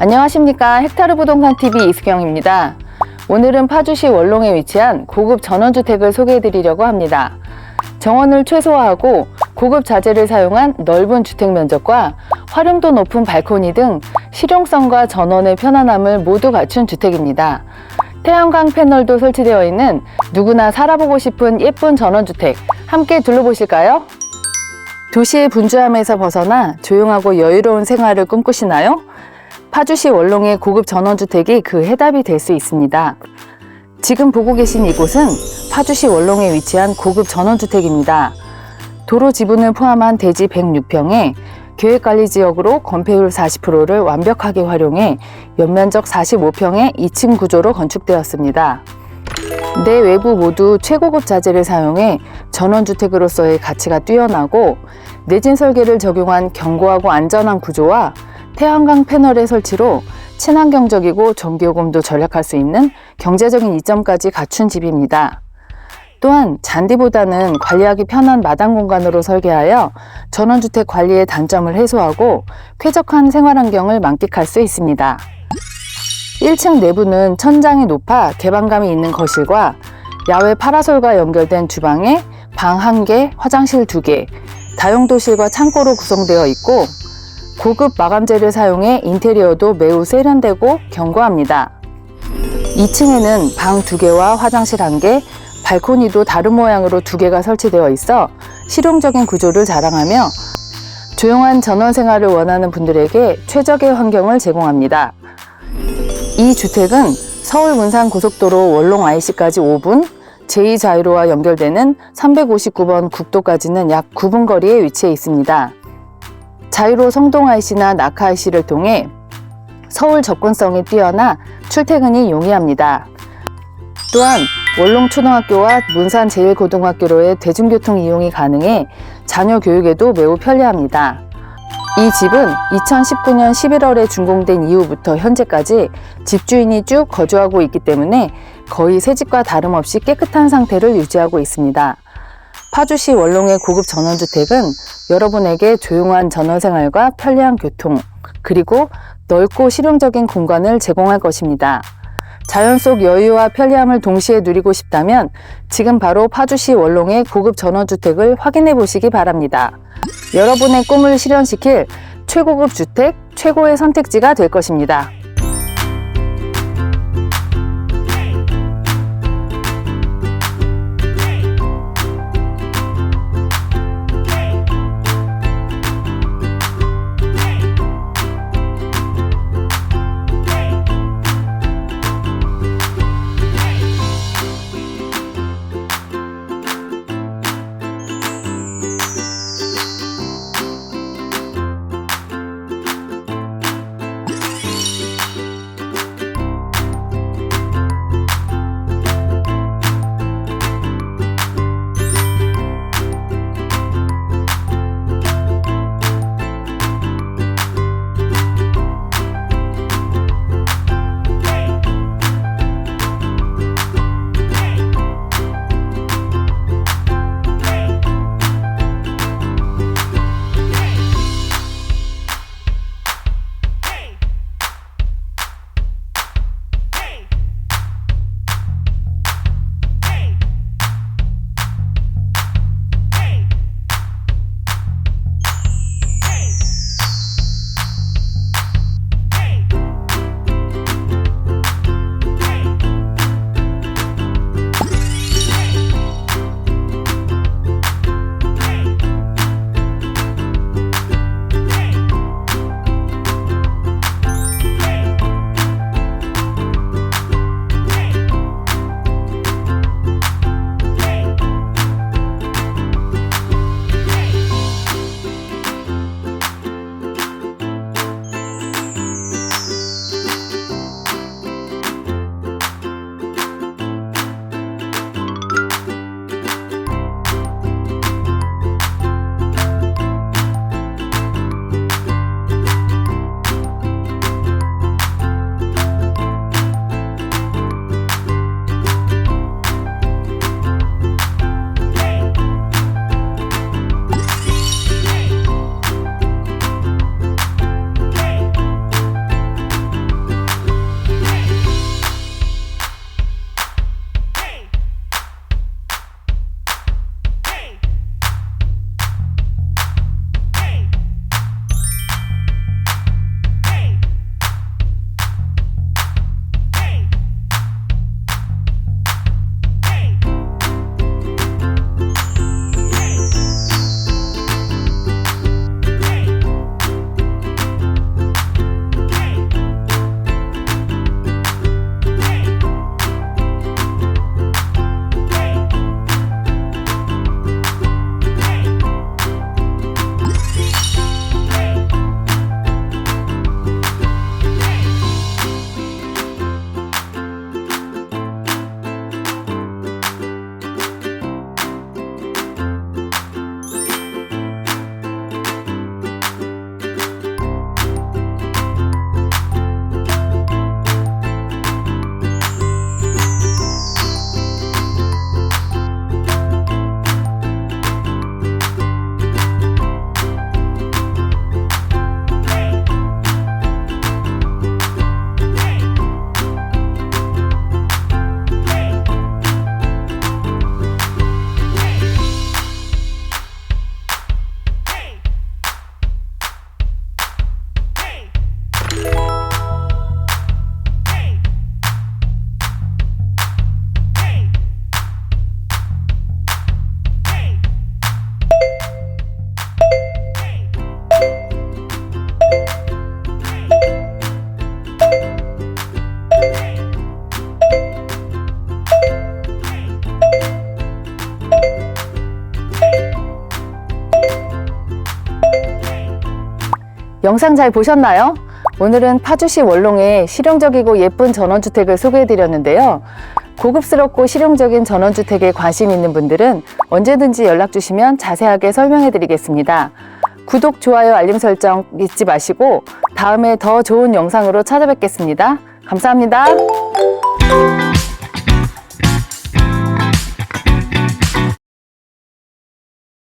안녕하십니까 헥타르 부동산 TV 이수경입니다. 오늘은 파주시 원롱에 위치한 고급 전원주택을 소개해 드리려고 합니다. 정원을 최소화하고 고급 자재를 사용한 넓은 주택 면적과 활용도 높은 발코니 등 실용성과 전원의 편안함을 모두 갖춘 주택입니다. 태양광 패널도 설치되어 있는 누구나 살아보고 싶은 예쁜 전원주택 함께 둘러보실까요? 도시의 분주함에서 벗어나 조용하고 여유로운 생활을 꿈꾸시나요? 파주시 원롱의 고급 전원주택이 그 해답이 될 수 있습니다. 지금 보고 계신 이곳은 파주시 원롱에 위치한 고급 전원주택입니다. 도로 지분을 포함한 대지 106평에 계획관리지역으로 건폐율 40%를 완벽하게 활용해 연면적 45평의 2층 구조로 건축되었습니다. 내 외부 모두 최고급 자재를 사용해 전원주택으로서의 가치가 뛰어나고 내진 설계를 적용한 견고하고 안전한 구조와 태양광 패널의 설치로 친환경적이고 전기요금도 절약할 수 있는 경제적인 이점까지 갖춘 집입니다. 또한 잔디보다는 관리하기 편한 마당 공간으로 설계하여 전원주택 관리의 단점을 해소하고 쾌적한 생활환경을 만끽할 수 있습니다. 1층 내부는 천장이 높아 개방감이 있는 거실과 야외 파라솔과 연결된 주방에 방 1개, 화장실 2개, 다용도실과 창고로 구성되어 있고 고급 마감재를 사용해 인테리어도 매우 세련되고 견고합니다. 2층에는 방 2개와 화장실 1개, 발코니도 다른 모양으로 2개가 설치되어 있어 실용적인 구조를 자랑하며 조용한 전원 생활을 원하는 분들에게 최적의 환경을 제공합니다. 이 주택은 서울 문산 고속도로 원롱 IC까지 5분, 제2자유로와 연결되는 359번 국도까지는 약 9분 거리에 위치해 있습니다. 자유로 성동 IC나 낙하 IC를 통해 서울 접근성이 뛰어나 출퇴근이 용이합니다. 또한 원롱초등학교와 문산 제일고등학교로의 대중교통 이용이 가능해 자녀 교육에도 매우 편리합니다. 이 집은 2019년 11월에 준공된 이후부터 현재까지 집주인이 쭉 거주하고 있기 때문에 거의 새 집과 다름없이 깨끗한 상태를 유지하고 있습니다. 파주시 원롱의 고급 전원주택은 여러분에게 조용한 전원생활과 편리한 교통, 그리고 넓고 실용적인 공간을 제공할 것입니다. 자연 속 여유와 편리함을 동시에 누리고 싶다면 지금 바로 파주시 원롱의 고급 전원주택을 확인해 보시기 바랍니다. 여러분의 꿈을 실현시킬 최고급 주택, 최고의 선택지가 될 것입니다. 영상 잘 보셨나요? 오늘은 파주시 원롱의 실용적이고 예쁜 전원주택을 소개해드렸는데요. 고급스럽고 실용적인 전원주택에 관심 있는 분들은 언제든지 연락 주시면 자세하게 설명해드리겠습니다. 구독, 좋아요, 알림 설정 잊지 마시고 다음에 더 좋은 영상으로 찾아뵙겠습니다. 감사합니다.